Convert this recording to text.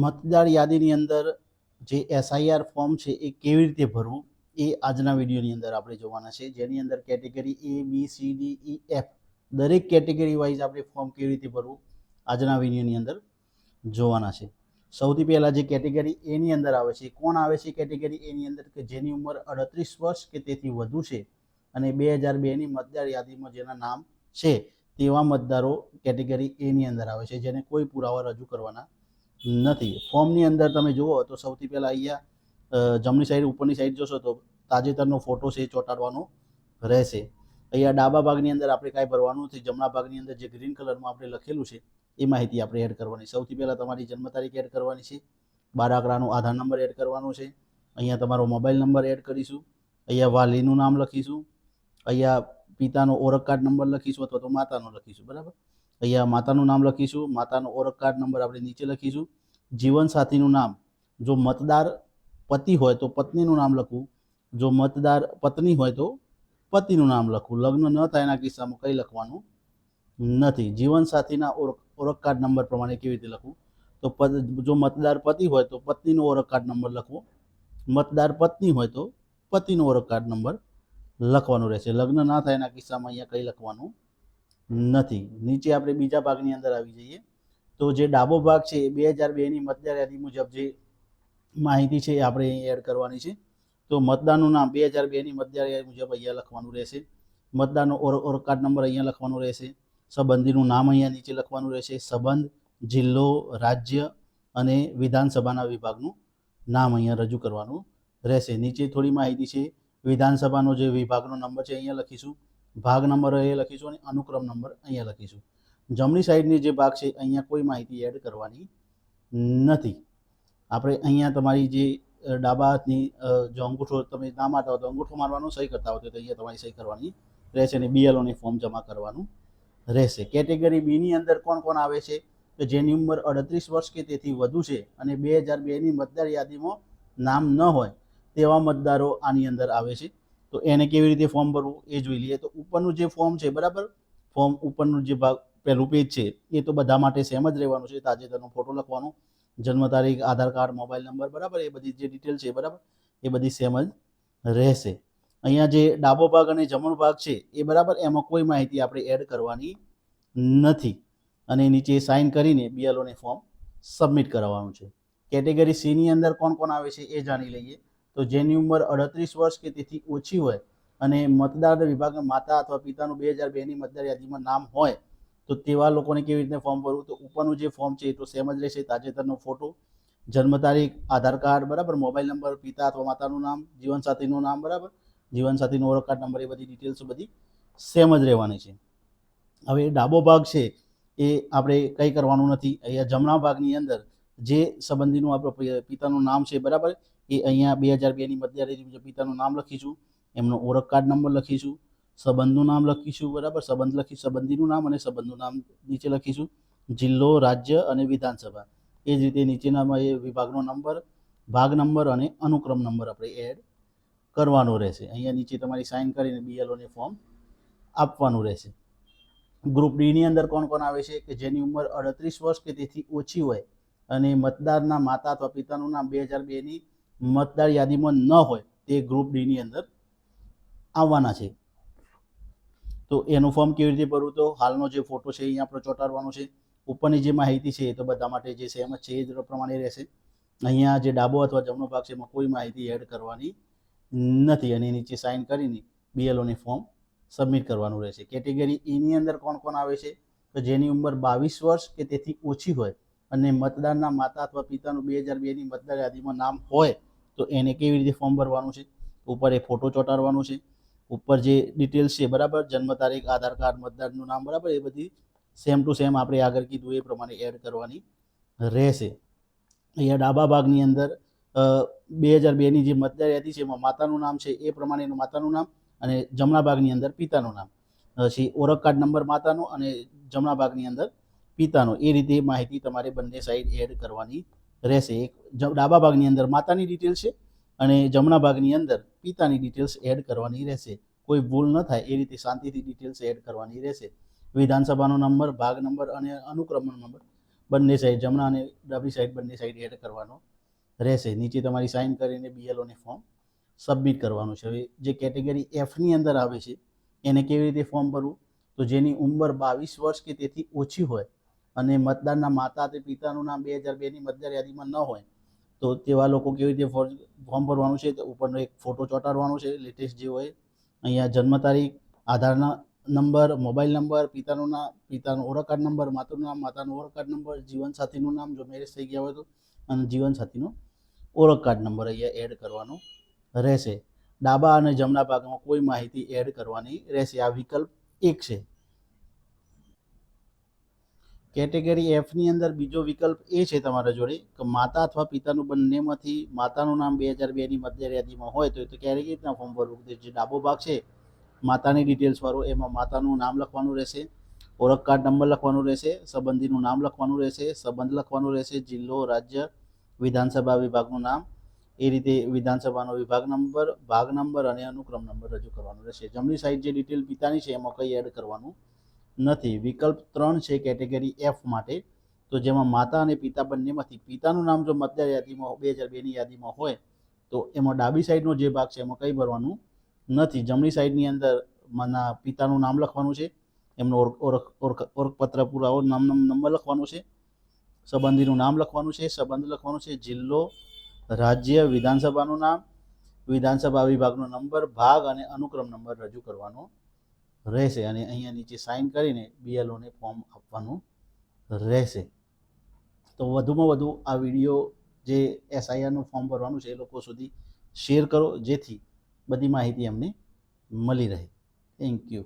મતદાર યાદીની અંદર જે એસઆઈઆર ફોર્મ છે એ કેવી રીતે ભરવું, એ આજના વિડીયોની અંદર આપણે જોવાના છે. જેની અંદર category A B C D E F દરેક કેટેગરી વાઇઝ આપણે ફોર્મ કેવી રીતે ભરવું, આજના વિડીયોની અંદર જોવાના છે. સૌથી પહેલાં જે કેટેગરી એની અંદર આવે છે કોણ આવે છે કેટેગરી એની અંદર, કે જેની ઉંમર અડત્રીસ વર્ષ કે તેથી વધુ છે અને બે હજાર બેની મતદાર યાદીમાં જેના નામ છે તેવા મતદારો કેટેગરી એની અંદર આવે છે, જેને કોઈ પુરાવા રજૂ કરવાના નથી. ફોર્મની અંદર તમે જુઓ તો સૌથી પહેલાં અહીંયા જમણી સાઈડ ઉપરની સાઈડ જોશો તો તાજેતરનો ફોટો છે એ ચોંટાડવાનો રહેશે. અહીંયા ડાબા ભાગની અંદર આપણે કાંઈ ભરવાનું નથી. જમણા ભાગની અંદર જે ગ્રીન કલરમાં આપણે લખેલું છે, એ માહિતી આપણે એડ કરવાની. સૌથી પહેલાં તમારી જન્મ તારીખ એડ કરવાની છે, બાર આંકડાનો આધાર નંબર એડ કરવાનો છે. અહીંયા તમારો મોબાઈલ નંબર એડ કરીશું. અહીંયા વાલીનું નામ લખીશું. અહીંયા પિતાનો ઓળખ કાર્ડ નંબર લખીશું અથવા તો માતાનો લખીશું. બરાબર? અહીંયા માતાનું નામ લખીશું, માતાનો ઓળખ કાર્ડ નંબર આપણે નીચે લખીશું. જીવનસાથીનું નામ, જો મતદાર પતિ હોય તો પત્નીનું નામ લખવું. જો મતદાર પત્ની હોય તો પતિનું નામ લખવું. લગ્ન ન થાય એના કિસ્સામાં કંઈ લખવાનું નથી. જીવનસાથીના ઓળખ ઓળખ કાર્ડ નંબર પ્રમાણે કેવી રીતે લખવું? તો જો મતદાર પતિ હોય તો પત્નીનો ઓળખ કાર્ડ નંબર લખવો. મતદાર પત્ની હોય તો પતિનો ઓળખ કાર્ડ નંબર લખવાનો રહેશે. લગ્ન ના થાય એના કિસ્સામાં અહીંયા કંઈ લખવાનું નથી. નીચે આપણે બીજા ભાગની અંદર આવી જઈએ. તો જે ડાબો ભાગ છે એ બે હજાર બેની મતદાર યાદી મુજબ જે માહિતી છે એ આપણે અહીં એડ કરવાની છે. તો મતદારનું નામ બે હજાર બેની મતદાર યાદી મુજબ અહીંયા લખવાનું રહેશે. મતદારનો ઓર કાર્ડ નંબર અહીંયા લખવાનું રહેશે. સંબંધીનું નામ અહીંયા નીચે લખવાનું રહેશે. સંબંધ, જિલ્લો, રાજ્ય અને વિધાનસભાના વિભાગનું નામ અહીંયા રજૂ કરવાનું રહેશે. નીચે થોડી માહિતી છે. વિધાનસભાનો જે વિભાગનો નંબર છે, અહીંયા લખીશું. ભાગ નંબર અહીંયા લખીશું અને અનુક્રમ નંબર અહીંયા લખીશું. જમણી સાઈડની જે ભાગ છે, અહીંયા કોઈ માહિતી એડ કરવાની નથી. આપણે અહીંયા તમારી જે ડાબા હાથની જો અંગૂઠો તમે ના મારતા હો તો અંગૂઠો મારવાનો સહી કરતા હોય તો અહીંયા તમારી સહી કરવાની રહેશે અને બીએલઓની ફોર્મ જમા કરવાનું રહેશે. કેટેગરી બીની અંદર કોણ કોણ આવે છે? કે જેની ઉંમર અડત્રીસ વર્ષ કે તેથી વધુ છે અને બે હજાર બેની મતદાર યાદીમાં નામ ન હોય તેવા મતદારો આની અંદર આવે છે. તો એને કેવી રીતે ફોર્મ ભરવું એ જોઈ લઈએ. તો ઉપરનું જે ફોર્મ છે, બરાબર? ફોર્મ ઉપરનું જે ભાગ, પહેલું પેજ છે, એ તો બધા માટે સેમ જ રહેવાનું છે. તાજેતરનો ફોટો લખવાનો, જન્મ તારીખ, આધાર કાર્ડ મોબાઈલ નંબર બરાબર? એ બધી જે ડિટેલ છે, બરાબર? એ બધી સેમ જ રહેશે. અહીંયા જે ડાબો ભાગ અને જમણો ભાગ છે, એ બરાબર? એમાં કોઈ માહિતી આપણે એડ કરવાની નથી. અને નીચે સાઇન કરીને બીએલઓને ફોર્મ સબમિટ કરાવવાનું છે. કેટેગરી સીની અંદર કોણ કોણ આવે છે, એ જાણી લઈએ. તો જેની ઉંમર અડત્રીસ વર્ષ કે તેથી ઓછી હોય અને મતદાર વિભાગના માતા અથવા પિતાનું બે હજાર બેની મતદાર યાદીમાં નામ હોય, તો તેવા લોકોને કેવી રીતે ફોર્મ ભરવું? તો ઉપરનું જે ફોર્મ છે એ તો સેમ જ રહેશે. તાજેતરનો ફોટો જન્મ તારીખ, આધાર કાર્ડ, બરાબર? મોબાઈલ નંબર, પિતા અથવા માતાનું નામ જીવનસાથીનું નામ, બરાબર? જીવનસાથીનો ઓળખ કાર્ડ નંબર એ બધી ડિટેલ્સ બધી સેમ જ રહેવાની છે. હવે ડાબો ભાગ છે એ આપણે કંઈ કરવાનું નથી. અહીંયા જમણા ભાગની અંદર જે સંબંધીનું આપણો પિતાનું નામ છે બરાબર, એ અહીંયા બે હજાર બેની મતદાર મુજબ પિતાનું નામ લખીશું, એમનો ઓળખ કાર્ડ નંબર લખીશું, સંબંધનું નામ લખીશું, બરાબર, સંબંધ લખી, સંબંધીનું નામ અને સંબંધનું નામ નીચે લખીશું, જિલ્લો, રાજ્ય અને વિધાનસભા, એ જ રીતે નીચેનામાં એ વિભાગનો નંબર, ભાગ નંબર અને અનુક્રમ નંબર આપણે એડ કરવાનો રહેશે. અહીંયા નીચે તમારી સાઇન કરીને બીએલઓને ફોર્મ આપવાનું રહેશે. ગ્રુપ ડીની અંદર કોણ કોણ આવે છે કે જેની ઉંમર અડત્રીસ વર્ષ કે તેથી ઓછી હોય અને મતદારના માતા અથવા પિતાનું નામ બે હજાર બેની મતદાર યાદીમાં ન હોય તે ગ્રુપ ડીની અંદર આવવાના છે. તો એનું ફોર્મ કેવી રીતે ભરવું? તો હાલનો જે ફોટો છે અહીંયા આપણે ચોંટાડવાનો છે. ઉપરની જે માહિતી છે એ તો બધા માટે જે સેમ જ છે, એ પ્રમાણે રહેશે. અહીંયા જે ડાબો અથવા જમણો ભાગ છે એમાં કોઈ માહિતી એડ કરવાની નથી અને નીચે સાઇન કરીને બીએલઓની ફોર્મ સબમિટ કરવાનું રહેશે. કેટેગરી એની અંદર કોણ કોણ આવે છે? તો જેની ઉંમર બાવીસ વર્ષ કે તેથી ઓછી હોય અને મતદારના માતા અથવા પિતાનું બે હજાર બેની મતદાર યાદીમાં નામ હોય, તો એને કેવી રીતે ફોર્મ ભરવાનું છે? ઉપર એ ફોટો ચોંટાડવાનું છે. ઉપર જે ડિટેલ્સ છે, બરાબર? જન્મ તારીખ, આધાર કાર્ડ મતદારનું નામ, બરાબર? એ બધી સેમ ટુ સેમ આપણે આગળ કીધું, એ પ્રમાણે એડ કરવાની રહેશે. અહીંયા ડાબા ભાગની અંદર બે હજાર બેની જે મતદાર યાદી છે, એમાં માતાનું નામ છે, એ પ્રમાણે એનું માતાનું નામ અને જમણા ભાગની અંદર પિતાનું નામ. પછી ઓળખ કાર્ડ નંબર માતાનો અને જમણા ભાગની અંદર પિતાનો. એ રીતે માહિતી તમારે બંને સાઈડ એડ કરવાની રહેશે. એક ડાબા ભાગની અંદર માતાની ડિટેલ છે અને જમણા ભાગની અંદર પિતાની ડિટેલ્સ એડ કરવાની રહેશે. કોઈ ભૂલ ન થાય, એ રીતે શાંતિથી ડિટેલ્સ એડ કરવાની રહેશે. વિધાનસભાનો નંબર, ભાગ નંબર અને અનુક્રમણ નંબર બંને સાઈડ જમણા અને ડાબી સાઈડ બંને સાઈડ એડ કરવાનો રહેશે. નીચે તમારી સાઇન કરીને બીએલઓને ફોર્મ સબમિટ કરવાનું છે. હવે જે કેટેગરી એફની અંદર આવે છે, એને કેવી રીતે ફોર્મ ભરવું? તો જેની ઉંમર બાવીસ વર્ષ કે તેથી ઓછી હોય અને મતદારના માતા તે પિતાનું નામ બે હજાર બેની મતદાર યાદીમાં ન હોય, તો તેવા લોકો કેવી રીતે ફોર્મ ભરવાનું છે? તો ઉપરનો એક ફોટો ચોંટાડવાનો છે લેટેસ્ટ જે હોય. અહીંયા જન્મ તારીખ આધારના નંબર મોબાઈલ નંબર, પિતાનું નામ, પિતાનો ઓળખ કાર્ડ નંબર માતાનું નામ, માતાનો ઓળખ કાર્ડ નંબર જીવનસાથીનું નામ, જો મેરેજ થઈ ગયા હોય તો, અને જીવનસાથીનો ઓળખ કાર્ડ નંબર અહીંયા એડ કરવાનો રહેશે. ડાબા અને જમણા ભાગમાં કોઈ માહિતી એડ કરવાની રહેશે. આ વિકલ્પ એક છે. કેટેગરી એફની અંદર બીજો વિકલ્પ એ છે તમારા જોડે કે માતા અથવા પિતાનું બંનેમાંથી માતાનું નામ બે હજાર બેની મતદાર યાદીમાં હોય તો એ તો ક્યારેક રીતના ફોર્મ ભરવું. જે ડાબો ભાગ છે, માતાની ડિટેલ્સવાળો એમાં માતાનું નામ લખવાનું રહેશે, ઓળખ કાર્ડ નંબર લખવાનું રહેશે, સંબંધીનું નામ લખવાનું રહેશે, સંબંધ લખવાનું રહેશે, જિલ્લો, રાજ્ય, વિધાનસભા વિભાગનું નામ, એ રીતે વિધાનસભાનો વિભાગ નંબર ભાગ નંબર અને અનુક્રમ નંબર રજૂ કરવાનો રહેશે. જમણી સાઈડ જે ડિટેલ પિતાની છે, એમાં કંઈ એડ કરવાનું નથી. વિકલ્પ ત્રણ છે કેટેગરી એફ માટે. તો જેમાં માતા અને પિતા બંનેમાંથી, પિતાનું નામ જો મતદાર યાદીમાં, બે હજાર બેની યાદીમાં હોય, તો એમાં ડાબી સાઈડનો જે ભાગ છે, એમાં કંઈ ભરવાનું નથી. જમણી સાઈડની અંદર મના પિતાનું નામ લખવાનું છે. એમનો ઓળખ ઓળખ ઓળખ ઓળખપત્ર પુરાવો નામ, નંબર લખવાનો છે. સંબંધીનું નામ લખવાનું છે, સંબંધ લખવાનું છે, જિલ્લો, રાજ્ય, વિધાનસભાનું નામ, વિધાનસભા વિભાગનો નંબર, ભાગ અને અનુક્રમ નંબર રજૂ કરવાનો રહેશે અને અહીંયા નીચે સાઇન કરીને બીએલઓને ફોર્મ આપવાનું રહેશે. તો વધુમાં વધુ આ વીડિયો જે એસઆઈઆરનું ફોર્મ ભરવાનું છે એ લોકો સુધી શેર કરો, જેથી બધી માહિતી અમને મળી રહે. Thank you